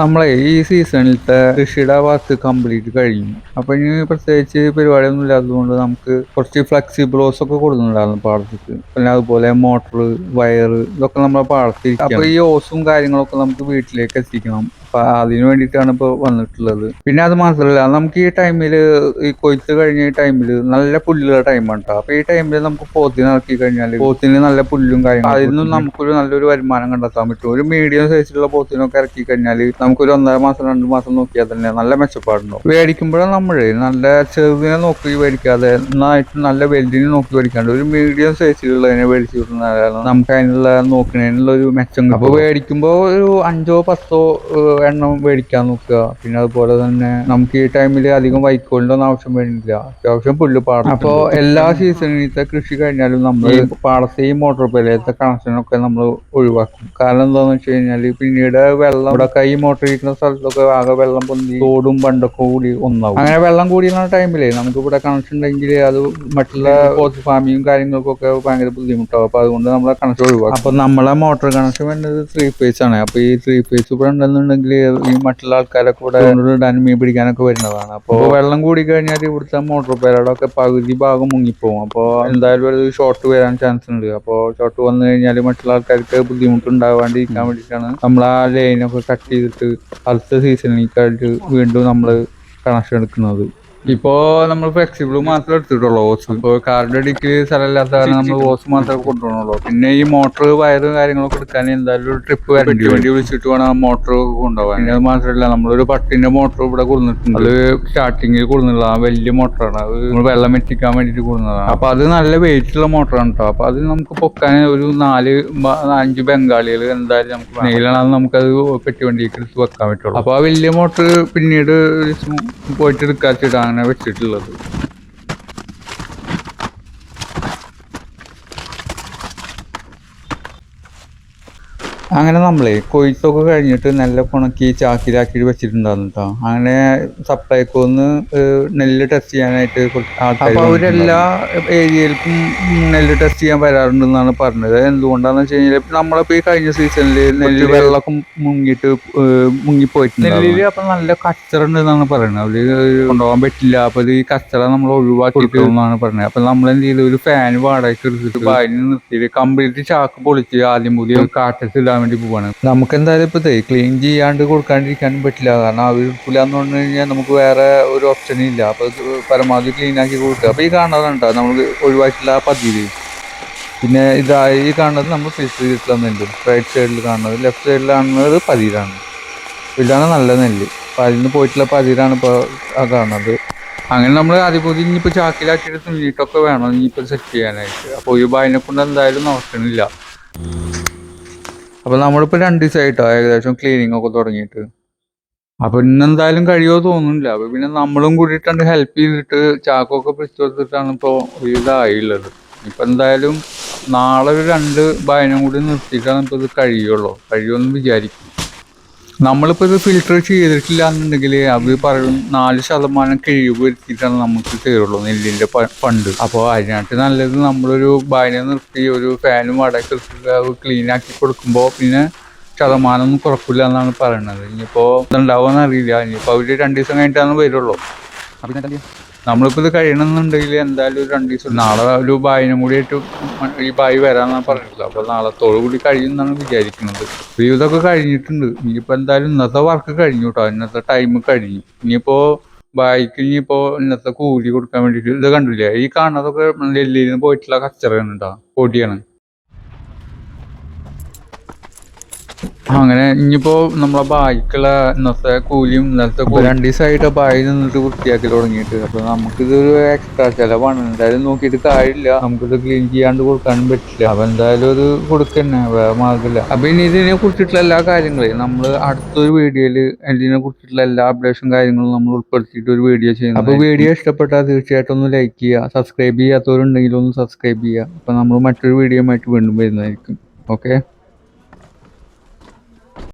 നമ്മളെ ഈ സീസണിലത്തെ കൃഷിയുടെ വർക്ക് കംപ്ലീറ്റ് കഴിഞ്ഞു. അപ്പൊ ഇനി പ്രത്യേകിച്ച് പരിപാടിയൊന്നും ഇല്ലാത്തതുകൊണ്ട് നമുക്ക് കുറച്ച് ഫ്ലെക്സിബിൾ ഹോസ് ഒക്കെ കൊടുക്കുന്നുണ്ടായിരുന്നു പാടത്തേക്ക്. പിന്നെ അതുപോലെ മോട്ടർ വയർ ഇതൊക്കെ നമ്മളെ പാടത്തിൽ അപ്പൊ ഈ ഓസും കാര്യങ്ങളൊക്കെ നമുക്ക് വീട്ടിലേക്ക് എത്തിക്കണം. അപ്പൊ അതിനു വേണ്ടിയിട്ടാണ് ഇപ്പൊ വന്നിട്ടുള്ളത്. പിന്നെ അത് മാത്രമല്ല നമുക്ക് ഈ ടൈമിൽ ഈ കൊയ്ത്ത് കഴിഞ്ഞ ഈ ടൈമിൽ നല്ല പുല്ലുള്ള ടൈമാണ് കേട്ടോ അപ്പൊ ഈ ടൈമിൽ നമുക്ക് പോത്തിന് ഇറക്കി കഴിഞ്ഞാൽ പോത്തിന് നല്ല പുല്ലും കാര്യങ്ങളും അതിൽ നിന്നും നമുക്കൊരു നല്ലൊരു വരുമാനം കണ്ടെത്താൻ പറ്റും. ഒരു മീഡിയം സൈസിലുള്ള പോത്തിനൊക്കെ ഇറക്കി കഴിഞ്ഞാൽ നമുക്കൊരു ഒന്നര മാസം രണ്ട് മാസം നോക്കിയാൽ തന്നെ നല്ല മെച്ചപ്പാടുണ്ടാവും. മേടിക്കുമ്പോഴും നമ്മൾ നല്ല ചെറുതിനെ നോക്കി മേടിക്കാതെ നന്നായിട്ട് നല്ല വലുതിനെ നോക്കി മേടിക്കാണ്ട് ഒരു മീഡിയം സൈസിലുള്ളതിനെ മേടിച്ചു വിടുന്നതാണ് നമുക്ക് അതിനുള്ള നോക്കുന്നതിനുള്ള ഒരു മെച്ചം അപ്പോൾ മേടിക്കുമ്പോൾ ഒരു അഞ്ചോ പത്തോ എണ്ണം മേടിക്കാൻ നോക്കുക. പിന്നെ അതുപോലെ തന്നെ നമുക്ക് ഈ ടൈമിൽ അധികം ഒന്നും ആവശ്യം വേണ്ടില്ല അത്യാവശ്യം പുല്ല് പാടം അപ്പോൾ എല്ലാ സീസണിലത്തെ കൃഷി കഴിഞ്ഞാലും നമ്മൾ പാടത്തെയും പാടത്തെ ഈ മോട്ടോർ പേലത്തെ കണക്ഷനൊക്കെ നമ്മൾ ഒഴിവാക്കും. കാരണം എന്താണെന്ന് വെച്ച് കഴിഞ്ഞാൽ പിന്നീട് വെള്ളം ഇവിടെ കൈ മോട്ടർ ഇരിക്കുന്ന സ്ഥലത്തൊക്കെ ആകെ വെള്ളം പൊന്തി തോടും പണ്ടൊക്കെ കൂടി ഒന്നാവും. അങ്ങനെ വെള്ളം കൂടിയുള്ള ടൈമിലേ നമുക്ക് ഇവിടെ കണക്ഷൻ ഉണ്ടെങ്കിൽ അത് മറ്റുള്ള ഫാമിയും ഫാമിങ്ങും കാര്യങ്ങൾക്കൊക്കെ ഭയങ്കര ബുദ്ധിമുട്ടാവും. അപ്പൊ അതുകൊണ്ട് നമ്മളെ കണക്ഷൻ ഒഴിവാക്കും. അപ്പൊ നമ്മളെ മോട്ടോർ കണക്ഷൻ വേണ്ടത് ത്രീ ഫേസ് ആണ്. അപ്പൊ ഈ ത്രീ ഫേസ് ഇവിടെ ഉണ്ടെന്നുണ്ടെങ്കിൽ ഈ മറ്റുള്ള ആൾക്കാരൊക്കെ ഇവിടെ ഇടാനും മീൻ പിടിക്കാനൊക്കെ വരുന്നതാണ്. അപ്പോൾ വെള്ളം കൂടി കഴിഞ്ഞാൽ ഇവിടുത്തെ മോട്ടോർ പേരടൊക്കെ പകുതി ഭാഗം മുങ്ങിപ്പോവും. അപ്പോൾ എന്തായാലും ഒരു ഷോർട്ട് വരാൻ ചാൻസ് ഉണ്ട്. അപ്പോൾ ഷോർട്ട് വന്നു കഴിഞ്ഞാൽ മറ്റുള്ള ആൾക്കാർക്ക് ബുദ്ധിമുട്ടുണ്ടാവാണ്ടിരിക്കാൻ വേണ്ടിയിട്ടാണ് നമ്മൾ ആ ലൈനൊക്കെ കട്ട് ചെയ്തിട്ട് അടുത്ത സീസണിലേക്കായിട്ട് വീണ്ടും നമ്മൾ കണക്ഷൻ എടുക്കുന്നത്. ഇപ്പോ നമ്മൾ ഫ്ലെക്സിബിൾ മാത്രമേ എടുത്തിട്ടുള്ളൂ. ഓസ് ഇപ്പോ കാറിന്റെ അടിക്ക് സ്ഥലമില്ലാത്ത കാരണം നമ്മൾ ഓസ് മാത്രമേ കൊണ്ടുപോകണുള്ളൂ പിന്നെ ഈ മോട്ടർ വയറ് കാര്യങ്ങളൊക്കെ എടുക്കാൻ എന്തായാലും ഒരു ട്രിപ്പ് വരേണ്ടി വണ്ടി വിളിച്ചിട്ട് വേണം മോട്ടർ കൊണ്ടുപോകാൻ. പിന്നെ അത് മാത്രമല്ല നമ്മളൊരു പട്ടിന്റെ മോട്ടർ ഇവിടെ കൊടുത്തിട്ടുണ്ട് അത് സ്റ്റാർട്ടിങ്ങിൽ കൊടുന്നുള്ള വലിയ മോട്ടറാണ് അത് നമ്മൾ വെള്ളം എത്തിക്കാൻ വേണ്ടിയിട്ട് കൊടുക്കുന്നതാണ് അപ്പൊ അത് നല്ല വെയിറ്റ് ഉള്ള മോട്ടറാണ് കേട്ടോ അപ്പൊ അത് നമുക്ക് പൊക്കാൻ ഒരു നാല് അഞ്ച് ബംഗാളികൾ എന്തായാലും നമുക്ക് നെയിലാണ് നമുക്കത് പെട്ടി വണ്ടിക്ക് എടുത്ത് വെക്കാൻ പറ്റുള്ളൂ. അപ്പൊ ആ വലിയ മോട്ടർ പിന്നീട് പോയിട്ട് എടുക്കാച്ചിട്ട് അങ്ങനെ അങ്ങനെ നമ്മളെ കൊയ്ത്തൊക്കെ കഴിഞ്ഞിട്ട് നെല്ല് ഉണക്കി ചാക്കിലാക്കി വെച്ചിട്ടുണ്ടായിരുന്നു കേട്ടോ അങ്ങനെ സപ്ലൈക്കോന്ന് നെല്ല് ടെസ്റ്റ് ചെയ്യാനായിട്ട് അപ്പൊ അവരെല്ലാ ഏരിയയിൽക്കും നെല്ല് ടെസ്റ്റ് ചെയ്യാൻ വരാറുണ്ടെന്നാണ് പറഞ്ഞത്. എന്തുകൊണ്ടാന്ന് വെച്ച് കഴിഞ്ഞാൽ നമ്മളിപ്പോ ഈ കഴിഞ്ഞ സീസണിൽ നെല്ല് വെള്ളമൊക്കെ മുങ്ങിയിട്ട് മുങ്ങിപ്പോയിട്ടുണ്ട് നെല്ലിൽ അപ്പൊ നല്ല കച്ചറ ഉണ്ടെന്നാണ് പറയുന്നത് അവർ കൊണ്ടുപോകാൻ പറ്റില്ല. അപ്പൊ ഈ കച്ചറ നമ്മൾ ഒഴിവാക്കിയിട്ട് എന്നാണ് പറഞ്ഞത്. അപ്പൊ നമ്മൾ എന്ത് ചെയ്തു? ഒരു ഫാൻ വാടകയ്ക്ക് എടുത്തിട്ട് വായിന് നിർത്തിയിട്ട് കംപ്ലീറ്റ് ചാക്ക് പൊളിച്ച് ആദ്യം പുതിയ കാറ്റത്ത് ഇടാൻ വേണ്ടി പോവാണ്. നമുക്ക് എന്തായാലും ഇപ്പൊ ക്ലീൻ ചെയ്യാണ്ട് കൊടുക്കാണ്ടിരിക്കാനും പറ്റില്ല. കാരണം അവർ എടുക്കില്ല എന്ന് പറഞ്ഞു കഴിഞ്ഞാൽ നമുക്ക് വേറെ ഒരു ഓപ്ഷനും ഇല്ല. അപ്പൊ ഇത് പരമാവധി ക്ലീൻ ആക്കി കൊടുക്കുക. അപ്പൊ ഈ കാണുന്നതുണ്ടോ നമ്മൾ ഒഴിവാക്കിയിട്ടുള്ള ആ പതിര് പിന്നെ ഇതാ ഈ കാണുന്നത് നമ്മൾ ഫിഷ് ചെയ്തിട്ടുള്ള നെല്ല്. റൈറ്റ് സൈഡിൽ കാണുന്നത് ലെഫ്റ്റ് സൈഡിൽ കാണുന്നത് പതിരാണ്. ഇതാണ് നല്ല നെല്ല്. അപ്പം അതിൽ നിന്ന് പോയിട്ടുള്ള പതിരാണ് ഇപ്പോൾ ആ കാണുന്നത്. അങ്ങനെ നമ്മൾ ആദ്യപോലെ ഇനിയിപ്പോൾ ചാക്കിലാക്കിയിട്ട് നീട്ടൊക്കെ വേണം. ഇനിയിപ്പോൾ സെറ്റ് ചെയ്യാനായിട്ട്. അപ്പോൾ ഈ ബായിനെ കൊണ്ട് എന്തായാലും നോക്കണില്ല. അപ്പോൾ നമ്മളിപ്പോൾ രണ്ട് ദിവസമായിട്ടോ ഏകദേശം ക്ലീനിങ് ഒക്കെ തുടങ്ങിയിട്ട്. അപ്പൊ ഇന്നെന്തായാലും കഴിയുമോ തോന്നുന്നില്ല. അപ്പൊ പിന്നെ നമ്മളും കൂടിയിട്ടുണ്ട് ഹെൽപ്പ് ചെയ്തിട്ട് ചാക്കൊക്കെ പിടിച്ചു കൊടുത്തിട്ടാണ് ഇപ്പോൾ ഇതായുള്ളത്. ഇപ്പൊ എന്തായാലും നാളെ ഒരു രണ്ട് ഭയനം കൂടി നിർത്തിയിട്ടാണ് ഇപ്പോൾ ഇത് കഴിയുള്ളൂ. കഴിയുമെന്ന് വിചാരിക്കും നമ്മളിപ്പോൾ ഇത് ഫിൽട്ടർ ചെയ്തിട്ടില്ല എന്നുണ്ടെങ്കിൽ അവർ പറയും നാല് ശതമാനം കിഴിവ് വരുത്തിയിട്ടാണ് നമുക്ക് തരുള്ളൂ നെല്ലിന്റെ ഫണ്ട്. അപ്പോൾ അതിനായിട്ട് നല്ലത് നമ്മളൊരു ബാനെ നിർത്തി ഒരു ഫാനും വടക്ക് അത് ക്ലീൻ ആക്കി കൊടുക്കുമ്പോൾ പിന്നെ ശതമാനം ഒന്നും കുറക്കില്ല എന്നാണ് പറയുന്നത് ഇനിയിപ്പോൾ ഇതുണ്ടാവുമെന്ന് അറിയില്ല ഇനിയിപ്പോൾ അവർ രണ്ട് ദിവസം കഴിഞ്ഞിട്ടാണ് വരുള്ളൂ ചെയ്യാ? നമ്മളിപ്പോൾ ഇത് കഴിയണമെന്നുണ്ടെങ്കിൽ എന്തായാലും ഒരു രണ്ട് ദിവസം നാളെ ഒരു ബായിനും കൂടി ആയിട്ട് ഈ ബായി വരാമെന്നാണ് പറഞ്ഞിട്ടുള്ളത് അപ്പോൾ നാളത്തോടു കൂടി കഴിയുമെന്നാണ് വിചാരിക്കുന്നത്. ഇതൊക്കെ കഴിഞ്ഞിട്ടുണ്ട്. ഇനിയിപ്പോൾ എന്തായാലും ഇന്നത്തെ വർക്ക് കഴിഞ്ഞു കേട്ടോ ഇന്നത്തെ ടൈം കഴിഞ്ഞു. ഇനിയിപ്പോൾ ബായിക്ക് ഇനിയിപ്പോൾ ഇന്നത്തെ കൂലി കൊടുക്കാൻ വേണ്ടിയിട്ട് ഇത് കണ്ടില്ലേ? ഈ കാണുന്നതൊക്കെ ഡൽഹിയിൽ നിന്ന് പോയിട്ടുള്ള കച്ചറയാണ് കേട്ടോ പൊടിയാണ്. അങ്ങനെ ഇനിയിപ്പോ നമ്മളെ ബായിക്കുള്ള ഇന്നത്തെ കൂലിയും ഇന്നലത്തെ കൂലി രണ്ട് ദിവസമായിട്ട് ബായി നിന്നിട്ട് വൃത്തിയാക്കി തുടങ്ങിയിട്ട്. അപ്പൊ നമുക്കിതൊരു എക്സ്ട്രാ ചെലവാണ്. എന്തായാലും നോക്കിയിട്ട് കാര്യമില്ല. നമുക്കിത് ക്ലീൻ ചെയ്യാണ്ട് കൊടുക്കാനും പറ്റില്ല. അപ്പൊ എന്തായാലും അത് കൊടുക്കന്നെ. വേറെ മാർഗമില്ല അപ്പൊ ഇനി ഇതിനെ കുറിച്ചിട്ടുള്ള എല്ലാ കാര്യങ്ങളും നമ്മൾ അടുത്തൊരു വീഡിയോയിൽ ഇതിനെ കുറിച്ചിട്ടുള്ള എല്ലാ അപ്ഡേഷൻ കാര്യങ്ങളും നമ്മൾ ഉൾപ്പെടുത്തിയിട്ട് ഒരു വീഡിയോ ചെയ്യുന്നത്. അപ്പൊ വീഡിയോ ഇഷ്ടപ്പെട്ടാൽ തീർച്ചയായിട്ടും ഒന്ന് ലൈക്ക് ചെയ്യുക. സബ്സ്ക്രൈബ് ചെയ്യാത്തവരുണ്ടെങ്കിൽ ഒന്ന് സബ്സ്ക്രൈബ് ചെയ്യുക. അപ്പൊ നമ്മൾ മറ്റൊരു വീഡിയോ ആയിട്ട് വീണ്ടും വരുന്നതായിരിക്കും. ഓക്കെ